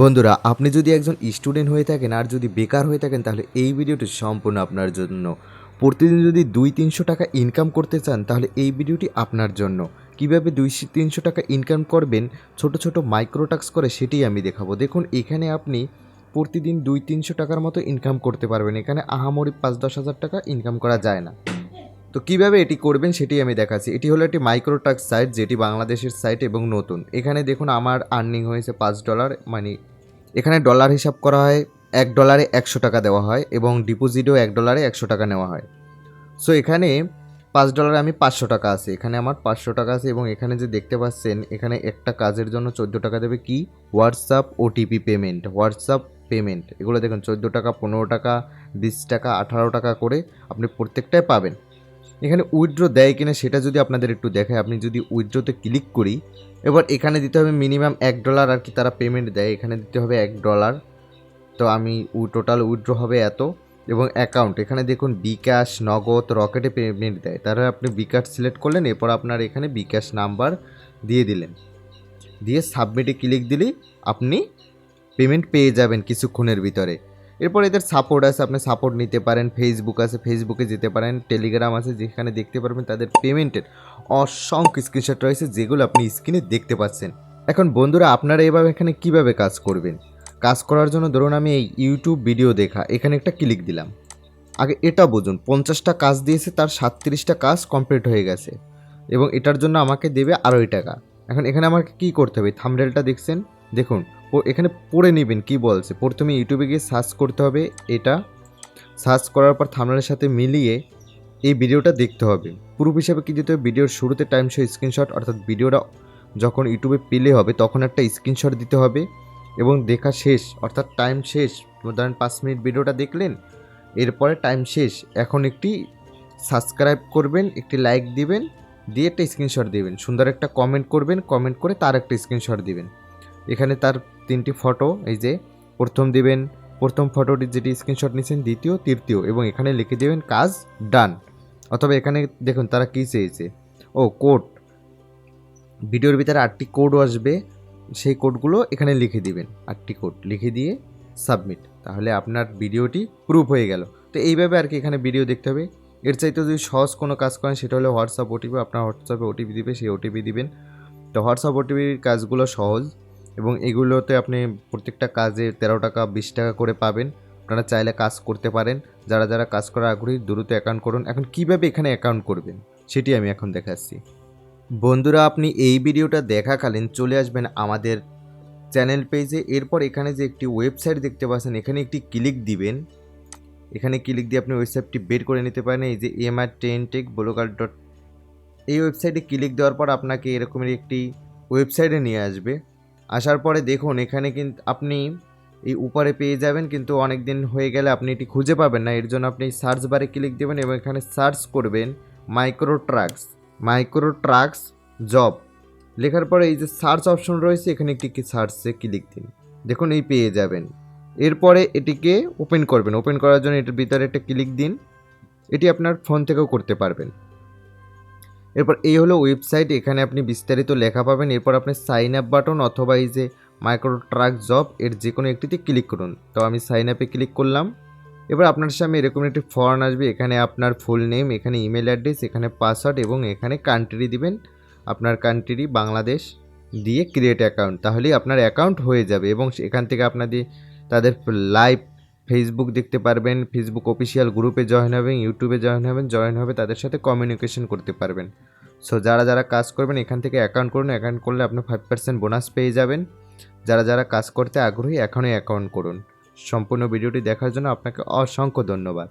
বন্ধুরা, আপনি যদি একজন স্টুডেন্ট হয়ে থাকেন আর যদি বেকার হয়ে থাকেন, তাহলে এই ভিডিওটি সম্পূর্ণ আপনার জন্য। প্রতিদিন যদি দুই তিনশো টাকা ইনকাম করতে চান, তাহলে এই ভিডিওটি আপনার জন্য। কীভাবে দুই তিনশো টাকা ইনকাম করবেন, ছোট ছোট মাইক্রোটাক্স করে সেটি আমি দেখাবো। দেখুন, এখানে আপনি প্রতিদিন দুই তিনশো টাকার মতো ইনকাম করতে পারবেন। এখানে আহামরি পাঁচ দশ হাজার টাকা ইনকাম করা যায় না। তো কীভাবে এটি করবেন সেটি আমি দেখাচ্ছি। এটি হলো একটি মাইক্রোটাক্স সাইট যেটি বাংলাদেশের সাইট এবং নতুন। এখানে দেখুন আমার আর্নিং হয়েছে পাঁচ ডলার মানে এখানে ডলার হিসাব করা হয়, এক ডলারে একশো টাকা দেওয়া হয় এবং ডিপোজিটও এক ডলারে একশো টাকা নেওয়া হয়। সো এখানে পাঁচ ডলারে আমি পাঁচশো টাকা আছে। এখানে আমার পাঁচশো টাকা আছে এবং এখানে যে দেখতে পাচ্ছেন, এখানে একটা কাজের জন্য চোদ্দ টাকা দেবে কি? WhatsApp OTP payment WhatsApp payment এগুলো দেখুন, চোদ্দ টাকা, পনেরো টাকা, বিশ টাকা, আঠারো টাকা করে আপনি প্রত্যেকটাই পাবেন। এখানে উইথড্র দেয় কিনা সেটা যদি আপনাদের একটু দেখায়, আপনি যদি উইথড্রতে ক্লিক করি, এবার এখানে দিতে হবে মিনিমাম এক ডলার আর কি তারা পেমেন্ট দেয়, এখানে দিতে হবে এক ডলার তো আমি টোটাল উইথড্র হবে এত, এবং অ্যাকাউন্ট এখানে দেখুন বিকাশ, নগদ রকেটে পেমেন্ট দেয়, তাহলে আপনি বিকাশ সিলেক্ট করলেন, এরপর আপনার এখানে বিকাশ নাম্বার দিয়ে দিলেন, দিয়ে সাবমিটে ক্লিক দিলেই আপনি পেমেন্ট পেয়ে যাবেন কিছুক্ষণের ভিতরে। এরপর এদের সাপোর্ট আছে, আপনি সাপোর্ট নিতে পারেন ফেসবুক আছে ফেসবুকে যেতে পারেন টেলিগ্রাম আছে, যেখানে দেখতে পারবেন তাদের পেমেন্টের অসংখ্য স্ক্রিনশট রয়েছে, যেগুলো আপনি স্ক্রিনে দেখতে পাচ্ছেন। এখন বন্ধুরা, আপনারা এভাবে এখানে কীভাবে কাজ করবেন? কাজ করার জন্য ধরুন আমি এই ইউটিউব ভিডিও দেখা, এখানে একটা ক্লিক দিলাম। আগে এটা বুঝুন, পঞ্চাশটা কাজ দিয়েছে, তার সাতত্রিশটা কাজ কমপ্লিট হয়ে গেছে, এবং এটার জন্য আমাকে দেবে আড়াই টাকা। এখন এখানে আমাকে কী করতে হবে? থামডেলটা দেখছেন? দেখুন এখানে পড়ে নেবেন, কি বলছে? প্রথমে ইউটিউবে গিয়ে সার্চ করতে হবে এটা। সার্চ করার পর থামনেলের সাথে মিলিয়ে এই ভিডিওটা দেখতে হবে। প্রুফ হিসাবে কি দিতে হবে? ভিডিওর শুরুতে টাইম শো স্ক্রিনশট অর্থাৎ ভিডিওটা যখন ইউটিউবে পেলে হবে, তখন একটা স্ক্রিনশট দিতে হবে এবং দেখা শেষ, অর্থাৎ টাইম শেষ। ধরেন পাঁচ মিনিট ভিডিওটা দেখলেন, এরপরে টাইম শেষ। এখন একটি সাবস্ক্রাইব করবেন, একটি লাইক দিবেন, দিয়ে একটা স্ক্রিনশট দিবেন। সুন্দর একটা কমেন্ট করবেন কমেন্ট করে তার একটা স্ক্রিনশট দিবেন। এখানে তার তিনটি ফটো এই যে প্রথম দিবেন, প্রথম ফটোটি যেটি স্ক্রিনশট নিয়েছেন দ্বিতীয়, তৃতীয় এবং এখানে লিখে দেবেন কাজ ডান অথবা এখানে দেখুন তারা কী চেয়েছে। ও কোড ভিডিওর ভিতরে আটটি কোডও আসবে, সেই কোডগুলো এখানে লিখে দিবেন, আটটি কোড লিখে দিয়ে সাবমিট তাহলে আপনার ভিডিওটি প্রুফ হয়ে গেল। তো এইভাবে আর কি এখানে ভিডিও দেখতে হবে। এর চাইতে যদি সহজ কোনো কাজ করেন, সেটা হলো হোয়াটসঅ্যাপ ওটিপি আপনার হোয়াটসঅ্যাপে ওটিপি দিবে, সেই ওটিপি দিবেন। তো হোয়াটসঅ্যাপ ওটিপির কাজগুলো সহজ। এবং এগুলোতে আপনি প্রত্যেকটা কাজে তেরো টাকা, বিশ টাকা করে পাবেন। আপনারা চাইলে কাজ করতে পারেন। যারা যারা কাজ করার আগ্রহী, দ্রুত অ্যাকাউন্ট করুন। এখন কীভাবে এখানে অ্যাকাউন্ট করবেন, সেটি আমি এখন দেখাচ্ছি। বন্ধুরা, আপনি এই ভিডিওটা দেখাকালীন চলে আসবেন আমাদের চ্যানেল পেজে এরপর এখানে যে একটি ওয়েবসাইট দেখতে পাচ্ছেন, এখানে একটি ক্লিক দিবেন। এখানে ক্লিক দিয়ে আপনি ওয়েবসাইটটি বের করে নিতে পারেন। এই যে M R ten tech blogger dot এই ওয়েবসাইটে ক্লিক দেওয়ার পর আপনাকে এরকমের একটি ওয়েবসাইটে নিয়ে আসবে। আসার পরে দেখুন, এখানে কিন্তু আপনি এই উপরে পেয়ে যাবেন, কিন্তু অনেক দিন হয়ে গেলে আপনি এটি খুঁজে পাবেন না। এর জন্য আপনি সার্চ বারে ক্লিক দেবেন এবং এখানে সার্চ করবেন micro tracks micro tracks job লেখার পরে এই যে সার্চ অপশন রয়েছে, এখানে একটি সার্চে ক্লিক দিন। দেখুন, এই পেয়ে যাবেন। এরপরে এটিকে ওপেন করবেন। ওপেন করার জন্য এটার ভিতরে একটা ক্লিক দিন। এটি আপনার ফোন থেকেও করতে পারবেন। এরপর এই হলো ওয়েবসাইট এখানে আপনি বিস্তারিত লেখা পাবেন। এরপর আপনি সাইন আপ বাটন অথবা এই যে মাইক্রো ট্রাক জব এর যে কোনো একটিতে ক্লিক করুন। তো আমি সাইন আপে ক্লিক করলাম। এবার আপনার সামনে এরকম একটি ফর্ম আসবে। এখানে আপনার ফুল নেম এখানে ইমেল অ্যাড্রেস এখানে পাসওয়ার্ড এবং এখানে কান্ট্রি দিবেন। আপনার কান্ট্রি বাংলাদেশ দিয়ে ক্রিয়েট অ্যাকাউন্ট তাহলেই আপনার অ্যাকাউন্ট হয়ে যাবে এবং এখান থেকে আপনাদের, তাদের লাইভ ফেসবুক দেখতে পারবেন ফেসবুক অফিসিয়াল গ্রুপে জয়েন হবেন ইউটিউবে জয়েন হবেন জয়েন হবে তাদের সাথে কমিউনিকেশন করতে পারবেন। সো যারা যারা কাজ করবেন, এখান থেকে অ্যাকাউন্ট করুন অ্যাকাউন্ট করলে আপনি ফাইভ পার্সেন্ট বোনাস পেয়ে যাবেন। যারা যারা কাজ করতে আগ্রহী, এখনই অ্যাকাউন্ট করুন। সম্পূর্ণ ভিডিওটি দেখার জন্য আপনাকে অসংখ্য ধন্যবাদ।